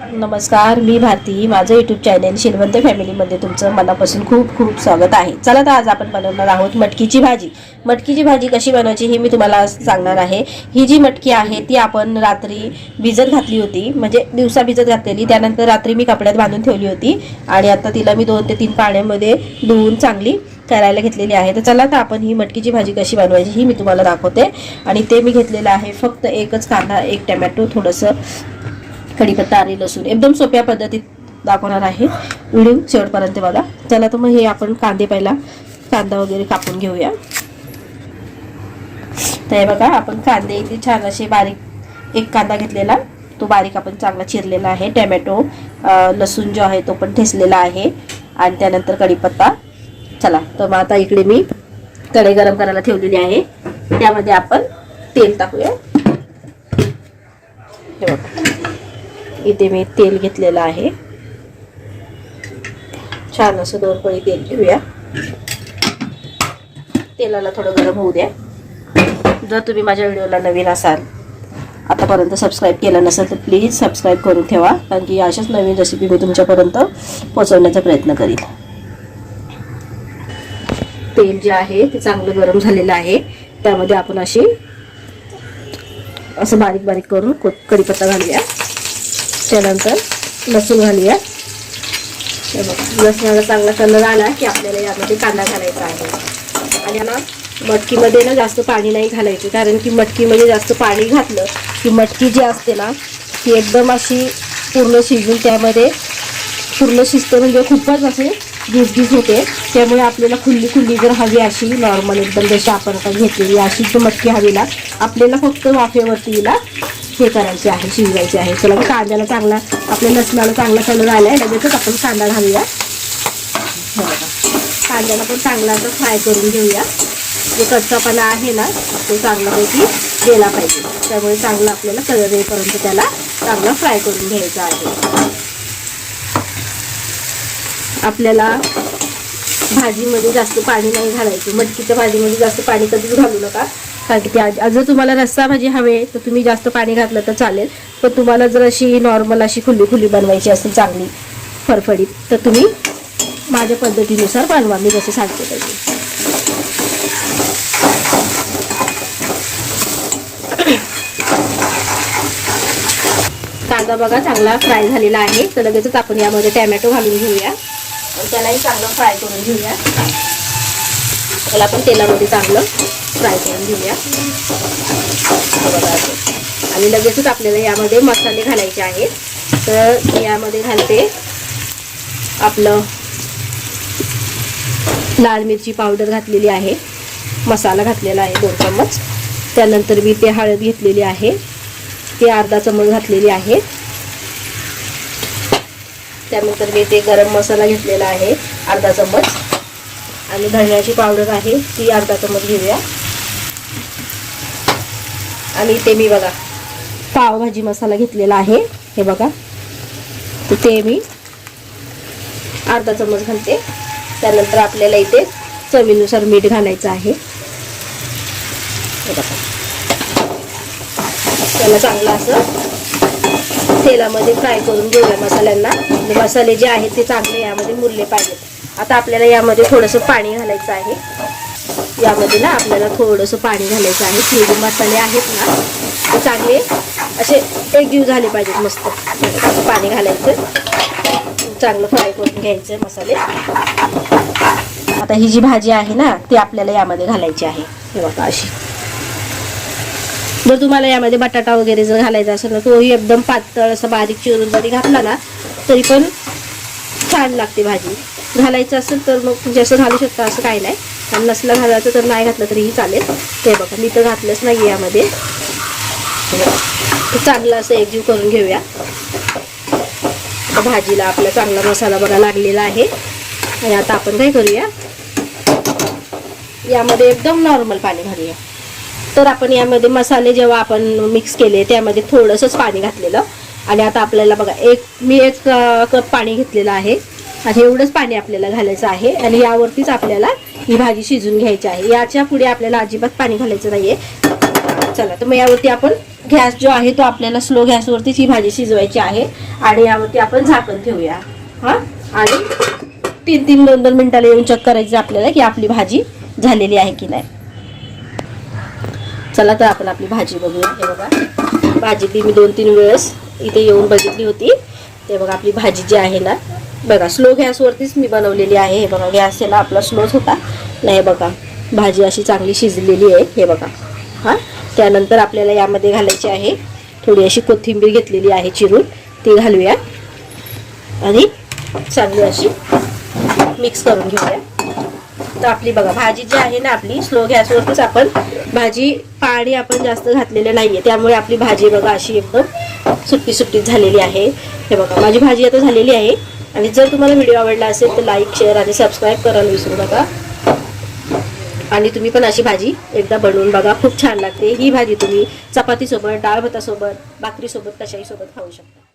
नमस्कार मी भारती. माझं YouTube channel Shilwant फॅमिलीमध्ये तुमचं मनापासून खूप खूप स्वागत आहे. चला तर आज आपण बनवणार आहोत मटकीची भाजी. मटकीची भाजी कशी बनवायची हे मी तुम्हाला सांगणार आहे. ही जी मटकी आहे ती आपण रात्री भिजत घातली होती. म्हणजे दिवसा भिजत घातलेली. त्यानंतर रात्री मी कपड्यात बांधून ठेवली होती. आणि आता तिला मी दोन ते तीन पाण्यामध्ये धुवून चांगली करायला घेतलेली आहे. तर चला तर आपण ही मटकीची भाजी कशी बनवायची ही मी तुम्हाला दाखवते. आणि ते मी घेतलेलं आहे फक्त एकच कांदा एक टमॅटो थोडंसं कढीपत्ता आणि लसूण एकदम सोप्या पद्धतीत दाखवणार आहे. व्हिडिओ शेवटपर्यंत बघा. चला तर मग हे आपण कांदे पहिला कांदा वगैरे कापून घेऊया. तर हे बघा आपण कांदे इथे छान असे बारीक एक कांदा घेतलेला. तो बारीक आपण चांगला चिरलेला आहे. टॅमॅटो लसूण जो आहे तो पण ठेसलेला आहे. आणि त्यानंतर कढीपत्ता. चला तर मग आता इकडे मी कढई गरम करायला ठेवलेली आहे. त्यामध्ये आपण तेल टाकूया. हे बघा. इथे मी तेल घेतलेलं आहे. छान असं दोन पळी तेल घेऊया. तेलाला थोडं गरम होऊ द्या. जर तुम्ही माझ्या व्हिडिओला नवीन असाल आतापर्यंत सबस्क्राईब केलं नसेल तर प्लीज सबस्क्राईब करून ठेवा कारण की अशाच नवीन रेसिपी मी तुमच्यापर्यंत पोचवण्याचा प्रयत्न करील तेल जे आहे ते चांगलं गरम झालेलं आहे. त्यामध्ये आपण अशी असं बारीक बारीक करून को कढीपत्ता घालूया. त्यानंतर लसूण घालूया. हे लसणाला चांगला कलर आला की आपल्याला यामध्ये कांदा घालायचा आहे. आणि ना मटकीमध्ये ना जास्त पाणी नाही घालायचं कारण की मटकीमध्ये जास्त पाणी घातलं की मटकी जी असते ना ती एकदम अशी पूर्ण शिजून त्यामध्ये पूर्ण शिजते म्हणजे खूपच असे गिजगीज होते. त्यामुळे आपल्याला खुल्ली खुल्ली जर हवी अशी नॉर्मल एकदम जशी आपण आता घेतलेली अशी जी मटकी हवीला आपल्याला फक्त वाफेवरती हिला हे करायचे आहे शिजवायचे आहे. चला कांद्याला चांगला आपल्या लसणाला चांगला कलर आला आहे लगेचच आपण कांदा घालूया. कांद्याला पण चांगला असं फ्राय करून घेऊया. जे कच्चापणा आहे ना तो चांगल्यापैकी गेला पाहिजे. त्यामुळे चांगला आपल्याला कलर येईपर्यंत त्याला चांगला फ्राय करून घ्यायचा आहे. आपल्याला भाजीमध्ये जास्त पाणी नाही घालायचं. मटकीच्या भाजीमध्ये जास्त पाणी कधीच घालू नका. कारण की त्या जर तुम्हाला रस्सा भाजी हवे तर तुम्ही जास्त पाणी घातलं तर चालेल. पण तुम्हाला जर अशी नॉर्मल अशी खुली खुली बनवायची असेल चांगली फरफडीत तर तुम्ही माझ्या पद्धतीनुसार बनवा. मी जसं सांगते तशी कांदा बघा चांगला फ्राय झालेला आहे. तर लगेचच आपण यामध्ये टॅमॅटो घालून घेऊया. त्यालाही चांगलं फ्राय करून घेऊया. त्याला आपण तेलामध्ये चांगलं फ्राय करून घेऊया. आणि लगेचच आपल्याला यामध्ये मसाले घालायचे आहेत. तर यामध्ये घालते आपलं लाल मिरची पावडर घातलेली आहे. मसाला घातलेला आहे दोन चम्मच. त्यानंतर मी ते हळद घेतलेली आहे. ती अर्धा चम्मच घातलेली आहे. त्यानंतर मी ते गरम मसाला घेतलेला आहे अर्धा चम्मच. आणि धण्याची पावडर आहे ती अर्धा चम्मच घेऊया. आणि ते मी बघा पावभाजी मसाला घेतलेला आहे. हे बघा. तर ते मी अर्धा चम्मच घालते. त्यानंतर आपल्याला इथे चवीनुसार मीठ घालायचं आहे. त्याला चांगलं असं तेलामध्ये फ्राय करून घेऊया मसाल्यांना. म्हणजे मसाले जे आहेत ते चांगले यामध्ये मुरले पाहिजेत. आता आपल्याला यामध्ये थोडंसं पाणी घालायचं आहे. यामध्ये ना आपल्याला थोडंसं पाणी घालायचं आहे. हे मसाले आहेत ना ते चांगले असे एकजीव झाले पाहिजेत मस्त. पाणी घालायचं. चांगलं फ्राय करून घ्यायचं मसाले. आता ही जी भाजी आहे ना ती आपल्याला यामध्ये घालायची आहे. हे बघा अशी. जर तुम्हाला यामध्ये बटाटा वगैरे जर घालायचा असेल ना तोही एकदम पातळ असं बारीक चिरून जरी घातला ना तरी पण छान लागते भाजी. घालायचं असेल तर मग म्हणजे असं घालू शकता असं काही नाही. आणि नसलं घालायचं तर नाही घातलं तरीही चालेल. ते बघा मी तर घातलंच नाही आहे यामध्ये चांगलं असं एकजीव करून घेऊया. भाजीला आपला चांगला मसाला बघा लागलेला आहे. आणि आता आपण काय करूया? यामध्ये एकदम नॉर्मल पाणी घालूया. तर आपण यामध्ये मसाले जेव्हा आपण मिक्स केले त्यामध्ये थोडंसंच पाणी घातलेलं. आणि आता आपल्याला बघा एक मी एक कप पाणी घेतलेलं आहे. आणि एवढंच पाणी आपल्याला घालायचं आहे. आणि यावरतीच आपल्याला ही भाजी शिजून घ्यायची आहे. याच्यापुढे आपल्याला अजिबात पाणी घालायचं नाहीये. चला तर मग यावरती आपण गॅस जो आहे तो आपल्याला स्लो गॅसवरतीच ही भाजी शिजवायची आहे. आणि यावरती आपण झाकण ठेवूया. हा? आणि तीन तीन दोन दोन मिनिटाला येऊन चेक करायचं आपल्याला की आपली भाजी झालेली आहे की नाही. चला तर आपण आपली भाजी बघूया. हे बघा. भाजी ती मी दोन तीन वेळेस इथे येऊन बघितली होती. ते बघा आपली भाजी जी आहे ना बघा स्लो गॅसवरतीच मी बनवलेली आहे. हे बघा गॅस याला आपला स्लोच होता. नाही बघा भाजी अशी चांगली शिजलेली आहे हे बघा. हां? त्यानंतर आपल्याला यामध्ये घालायची आहे थोडी अशी कोथिंबीर घेतलेली आहे चिरून ती घालूया. आणि चांगली अशी मिक्स करून घेऊया. तर आपली बघा भाजी जी आहे ना आपली स्लो गॅसवरतीच आपण भाजी पाणी आपण जास्त घातलेलं आहे त्यामुळे आपली भाजी बघा अशी एकदम सुट्टी सुट्टीत झालेली आहे. हे बघा माझी भाजी आता झालेली आहे. आणि जर तुम्हाला व्हिडिओ आवडला असेल तर लाईक शेअर आणि सबस्क्राईब करायला विसरू नका. आणि तुम्ही पण अशी भाजी एकदा बनवून बघा. खूप छान लागते. ही भाजी तुम्ही चपातीसोबत डाळ भातासोबत भाकरीसोबत कशाही सोबत खाऊ शकता.